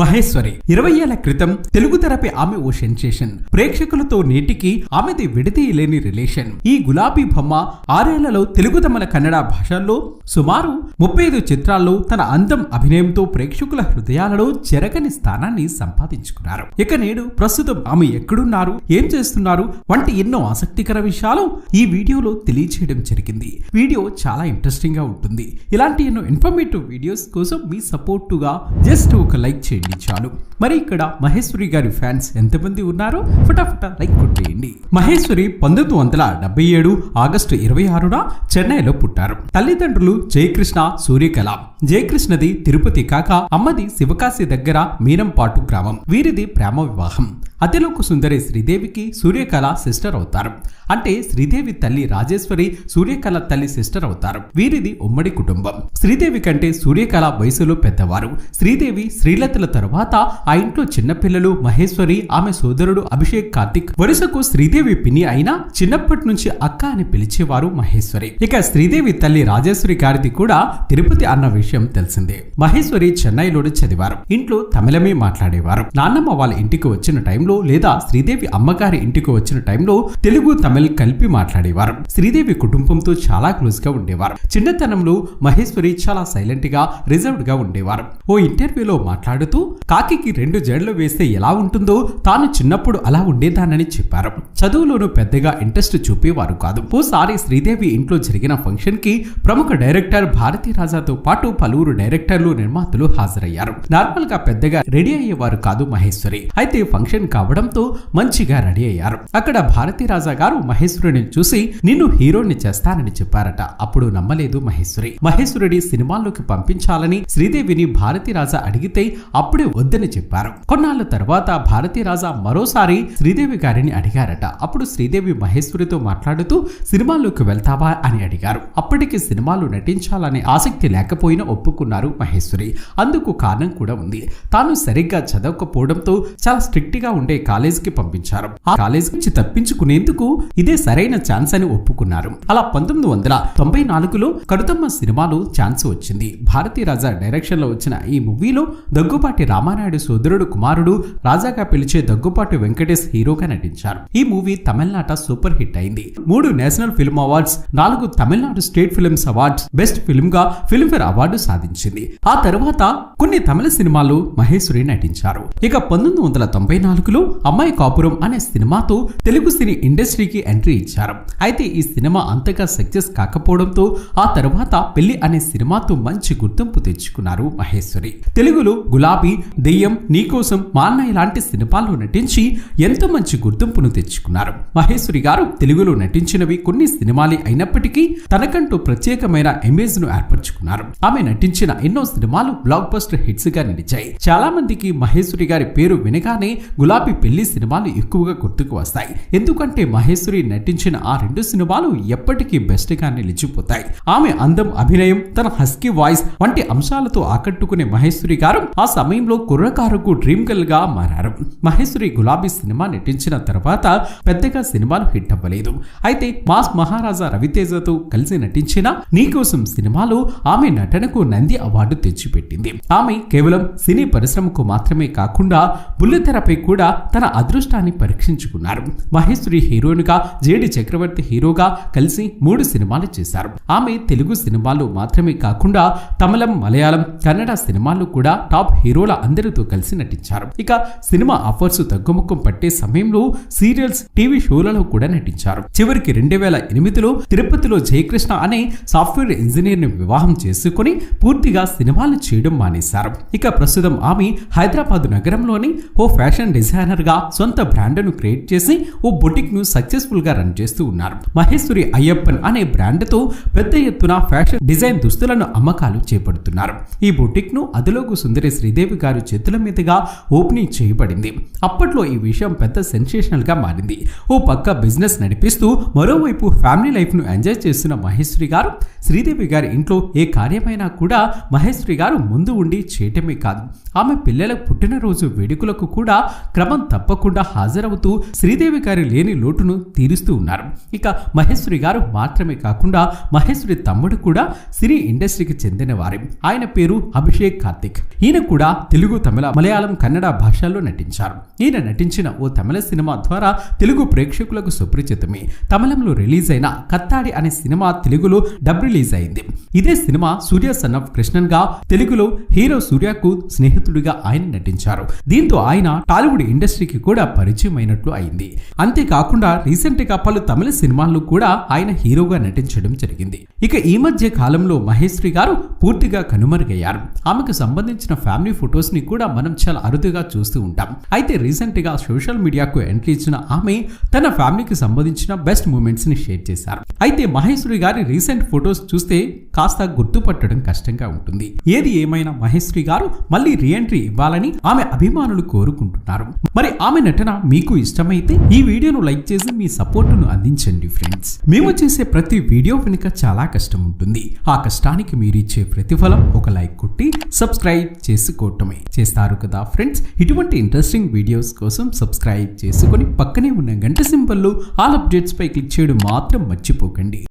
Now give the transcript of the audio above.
మహేశ్వరి ఇరవై ఏళ్ళ క్రితం తెలుగు తెరపై ఆమె ఓ సెన్సేషన్. ప్రేక్షకులతో నేటికి ఆమెది విడతీయలేని రిలేషన్. ఈ గులాబీ బొమ్మ ఆరేళ్ళలో తెలుగు తమల కన్నడ భాషల్లో సుమారు ముప్పై ఐదు చిత్రాల్లో తన అందం అభినయంతో ప్రేక్షకుల హృదయాలలో చెరగని స్థానాన్ని సంపాదించుకున్నారు. ఇక నేడు ప్రస్తుతం ఆమె ఎక్కడున్నారు ఏం చేస్తున్నారు వంటి ఎన్నో ఆసక్తికర విషయాలు ఈ వీడియోలో తెలియచేయడం జరిగింది. వీడియో చాలా ఇంట్రెస్టింగ్గా ఉంటుంది. ఇలాంటి ఎన్నో ఇన్ఫర్మేటివ్ వీడియోస్ కోసం మీ సపోర్టుగా జస్ట్ ఒక లైక్ చేయండి. చాలు. మరి ఇక్కడ మహేశ్వరి గారి ఫ్యాన్స్ ఎంతమంది ఉన్నారో ఫటాఫట లైక్ కొట్టేయండి. మహేశ్వరి పంతొమ్మిది వందల డెబ్బై ఏడు ఆగస్టు ఇరవై ఆరున చెన్నైలో పుట్టారు. తల్లిదండ్రులు జయకృష్ణ సూర్యకళ. జయకృష్ణది తిరుపతి కాక అమ్మది శివకాశి దగ్గర మీనంపాటు గ్రామం. వీరిది ప్రేమ వివాహం. అతిలోక సుందరి శ్రీదేవికి సూర్యకళ సిస్టర్ అవుతారు. అంటే శ్రీదేవి తల్లి రాజేశ్వరి సూర్యకళ తల్లి సిస్టర్ అవుతారు. వీరిది ఉమ్మడి కుటుంబం. శ్రీదేవి కంటే సూర్యకళ వయసులో పెద్దవారు. శ్రీదేవి శ్రీలతల తరువాత ఆ ఇంట్లో చిన్నపిల్లలు మహేశ్వరి ఆమె సోదరుడు అభిషేక్ కార్తిక్. వరుసకు శ్రీదేవి పిన్ని అయినా చిన్నప్పటి నుంచి అక్క అని పిలిచేవారు మహేశ్వరి. ఇక శ్రీదేవి తల్లి రాజేశ్వరి గారిది కూడా తిరుపతి అన్న విషయం తెలిసిందే. మహేశ్వరి చెన్నైలోనే చదివారు. ఇంట్లో తమిళమే మాట్లాడేవారు. నాన్నమ్మ వాళ్ళ ఇంటికి వచ్చిన టైంలో లేదా శ్రీదేవి అమ్మగారి ఇంటికి వచ్చిన టైంలో తెలుగు తమిళ్ కలిపి మాట్లాడేవారు. శ్రీదేవి కుటుంబంతో చాలా క్లోజ్గా ఉండేవారు. చిన్నతనంలో మహేశ్వరి చాలా సైలెంట్గా రిజర్వ్డ్గా ఉండేవారు. ఓ ఇంటర్వ్యూలో మాట్లాడుతూ కాకికి రెండు జడలు వేస్తే ఎలా ఉంటుందో తాను చిన్నప్పుడు అలా ఉండేదానని చెప్పారు. చదువులోనూ పెద్దగా ఇంట్రెస్ట్ చూపేవారు కాదు. ఓసారి శ్రీదేవి ఇంట్లో జరిగిన ఫంక్షన్కి ప్రముఖ డైరెక్టర్ భారతీ రాజాతో పాటు పలువురు డైరెక్టర్లు నిర్మాతలు హాజరయ్యారు. నార్మల్గా పెద్దగా రెడీ అయ్యేవారు కాదు మహేశ్వరి. అయితే ఫంక్షన్ కావడంతో మంచిగా రెడీ అయ్యారు. అక్కడ భారతీ రాజా గారు మహేశ్వరుని చూసి నిన్ను హీరోని చేస్తానని చెప్పారట. అప్పుడు నమ్మలేదు మహేశ్వరి. మహేశ్వరుడి సినిమాల్లోకి పంపించాలని శ్రీదేవిని భారతీ రాజా అడిగితే అప్పుడే వద్దని చెప్పారు. కొన్నాళ్ళ తర్వాత భారతీ రాజా మరోసారి శ్రీదేవి గారిని అడిగారట. అప్పుడు శ్రీదేవి మహేశ్వరితో మాట్లాడుతూ సినిమాల్లోకి వెళ్తావా? అని అడిగారు. అప్పటికి సినిమాలు నటించాలనే ఆసక్తి లేకపోయినా ఒప్పుకున్నారు మహేశ్వరి. అందుకు కారణం కూడా ఉంది. తాను సరిగ్గా చదవకపోవడంతో చాలా స్ట్రిక్ట్గా ఉండే కాలేజీకి పంపించారు. ఆ కాలేజ్ నుంచి తప్పించుకునేందుకు ఇదే సరైన ఛాన్స్ అని ఒప్పుకున్నారు. అలా పంతొమ్మిది వందల తొంభై నాలుగులో కరుతమ్మ సినిమాలో ఛాన్స్ వచ్చింది. భారతీ రాజా డైరెక్షన్లో వచ్చిన ఈ మూవీలో దగ్గుపాటి రామానాయుడు సోదరుడు కుమారుడు రాజాగా పిలిచే దగ్గుపాటి వెంకటేష్ హీరోగా నటించారు. ఈ మూవీ తమిళనాట సూపర్ హిట్ అయింది. మూడు నేషనల్ ఫిల్మ్ అవార్డ్స్ నాలుగు Tamil Nadu state films awards best ఫిల్మ్గా Filmfare award సాధించింది. ఆ తర్వాత కొన్ని తమిళ సినిమాలు మహేశ్వరి నటించారు. ఇక పంతొమ్మిది వందల తొంభై నాలుగులో అమ్మాయి కాపురం అనే సినిమాతో తెలుగు సినీ ఇండస్ట్రీకి ఎంట్రీ ఇచ్చారు. అయితే ఈ సినిమా అంతగా సక్సెస్ కాకపోవడంతో ఆ తర్వాత పెళ్ళి అనే సినిమాతో మంచి గుర్తింపు తెచ్చుకున్నారు మహేశ్వరి. తెలుగులో గులాబీ దెయ్యం నీకోసం మాన్నయ్య లాంటి సినిమాల్లో నటించి ఎంతో మంచి గుర్తింపును తెచ్చుకున్నారు. మహేశ్వరి గారు తెలుగులో నటించినవి కొన్ని సినిమాలే అయినప్పటికీ తనకంటూ ప్రత్యేకమైన ఇమేజ్ను ఏర్పరచుకున్నారు. ఆమె నటించిన ఎన్నో సినిమాలు బ్లాక్ బస్టర్ హిట్స్గా నిలిచాయి. చాలా మందికి మహేశ్వరి గారి పేరు వినగానే గులాబీ పెళ్ళి సినిమాలు ఎక్కువగా గుర్తుకు వస్తాయి. ఎందుకంటే మహేశ్వరి నటించిన ఆ రెండు సినిమాలు ఎప్పటికీ బెస్ట్గా నిలిచిపోతాయి. ఆమె అందం అభినయం తన హస్కీ వాయిస్ వంటి అంశాలతో ఆకట్టుకునే మహేశ్వరి గారు ఆ సమయంలో కుర్రకారుకు డ్రీమ్ గర్ల్గా మారారు. మహేశ్వరి గులాబీ సినిమా నటించిన తర్వాత పెద్దగా సినిమాలు హిట్ అవ్వలేదు. అయితే మాస్ మహారాజా రవితేజతో కలిసి నటించిన నీకోసం సినిమాలో ఆమె నటనకు నంది అవార్డు తెచ్చిపెట్టింది. ఆమె కేవలం సినీ పరిశ్రమకు మాత్రమే కాకుండా బుల్లితెరపై కూడా తన అదృష్టాన్ని పరీక్షించుకున్నారు. మహేశ్వరి హీరోయిన్గా జేడి చక్రవర్తి హీరోగా కలిసి మూడు సినిమాలు చేశారు. ఆమె తెలుగు సినిమాలు మాత్రమే కాకుండా తమిళం మలయాళం కన్నడ సినిమాల్లో కూడా టాప్ హీరోల అందరితో కలిసి నటించారు. ఇక సినిమా ఆఫర్స్ తగ్గుముఖం పట్టే సమయంలో సీరియల్స్ టీవీ షోలలో కూడా నటించారు. చివరికి రెండు వేల ఎనిమిదిలో తిరుపతిలో జయకృష్ణ అనే సాఫ్ట్వేర్ ఇంజనీర్ని వివాహం చేసుకుని పూర్తిగా సినిమాలు చేయడం మానేశారు. ఇక ప్రస్తుతం ఆమె హైదరాబాద్ నగరంలోని ఓ ఫ్యాషన్ డిజైన్ గా సొంత బ్రాండ్ను క్రియేట్ చేసి ఓ బొటిక్ను సక్సెస్ఫుల్గా రన్ చేస్తూ ఉన్నారు. మహేశ్వరి అయ్యప్పన్ అనే బ్రాండ్తో పెద్ద ఎత్తున ఫ్యాషన్ డిజైన్ దుస్తులను అమ్మకాలు చేపడుతున్నారు. ఈ బొటిక్ను సుందరి శ్రీదేవి గారి చేతుల మీదుగా ఓపెనింగ్ చేయబడింది. అప్పట్లో ఈ విషయం పెద్ద సెన్సేషనల్గా మారింది. ఓ పక్క బిజినెస్ నడిపిస్తూ మరోవైపు ఫ్యామిలీ లైఫ్ను ఎంజాయ్ చేస్తున్న మహేశ్వరి గారు శ్రీదేవి గారి ఇంట్లో ఏ కార్యమైనా కూడా మహేశ్వరి గారు ముందు ఉండి చేయటమే కాదు. ఆమె పిల్లల పుట్టినరోజు వేడుకలకు కూడా క్రమ క్రమం తప్పకుండా హాజరవుతూ శ్రీదేవి గారి లేని లోటును తీరుస్తూ ఉన్నారు. ఇక మహేశ్వరి గారు మాత్రమే కాకుండా మహేశ్వరి తమ్ముడు కూడా సినీ ఇండస్ట్రీకి చెందిన వారే. ఆయన పేరు అభిషేక్ కార్తిక్. ఈయన కూడా తెలుగు తమిళ మలయాళం కన్నడ భాషల్లో నటించారు. ఈయన నటించిన ఓ తమిళ సినిమా ద్వారా తెలుగు ప్రేక్షకులకు సుపరిచితమే. తమిళంలో రిలీజ్ అయిన కత్తాడి అనే సినిమా తెలుగులో డబ్ రిలీజ్ అయింది. ఇదే సినిమా సూర్య సన్ ఆఫ్ కృష్ణన్గా తెలుగులో హీరో సూర్యకు స్నేహితుడిగా ఆయన నటించారు. దీంతో ఆయన టాలీవుడ్ ఇండస్ట్రీకి కూడా పరిచయం అయినట్లు అయింది. అంతేకాకుండా రీసెంట్గా పలు తమిళ సినిమాల్లో కూడా ఆయన హీరోగా నటించడం జరిగింది. ఇక ఈ మధ్య కాలంలో మహేశ్వరి గారు పూర్తిగా కనుమరుగయ్యారు. ఆమెకు సంబంధించిన ఫ్యామిలీ ఫొటోస్ని కూడా మనం చాలా అరుదుగా చూస్తూ ఉంటాం. అయితే రీసెంట్గా సోషల్ మీడియాకు ఎంట్రీ ఇచ్చిన ఆమె తన ఫ్యామిలీకి సంబంధించిన బెస్ట్ మూమెంట్స్ని షేర్ చేశారు. అయితే మహేశ్వరి గారి రీసెంట్ ఫొటోస్ చూస్తే కాస్త గుర్తుపట్టడం కష్టంగా ఉంటుంది. ఏది ఏమైనా మహేశ్వరి గారు మళ్ళీ రీఎంట్రీ ఇవ్వాలని ఆమె అభిమానులు కోరుకుంటున్నారు. మరి ఆమె నటన మీకు ఇష్టమైతే ఈ వీడియోను లైక్ చేసి మీ సపోర్టును అందించండి ఫ్రెండ్స్. మేము చేసే ప్రతి వీడియో వెనుక చాలా కష్టం ఉంటుంది. ఆ కష్టానికి మీరు ఇచ్చే ప్రతిఫలం ఒక లైక్ కొట్టి సబ్స్క్రైబ్ చేసుకోవటమే. చేస్తారు కదా ఫ్రెండ్స్ ఇటువంటి ఇంట్రెస్టింగ్ వీడియోస్ కోసం సబ్స్క్రైబ్ చేసుకొని పక్కనే ఉన్న గంట సింబల్లో ఆల్ అప్డేట్స్ పై క్లిక్ చేయడం మాత్రం మర్చిపోకండి.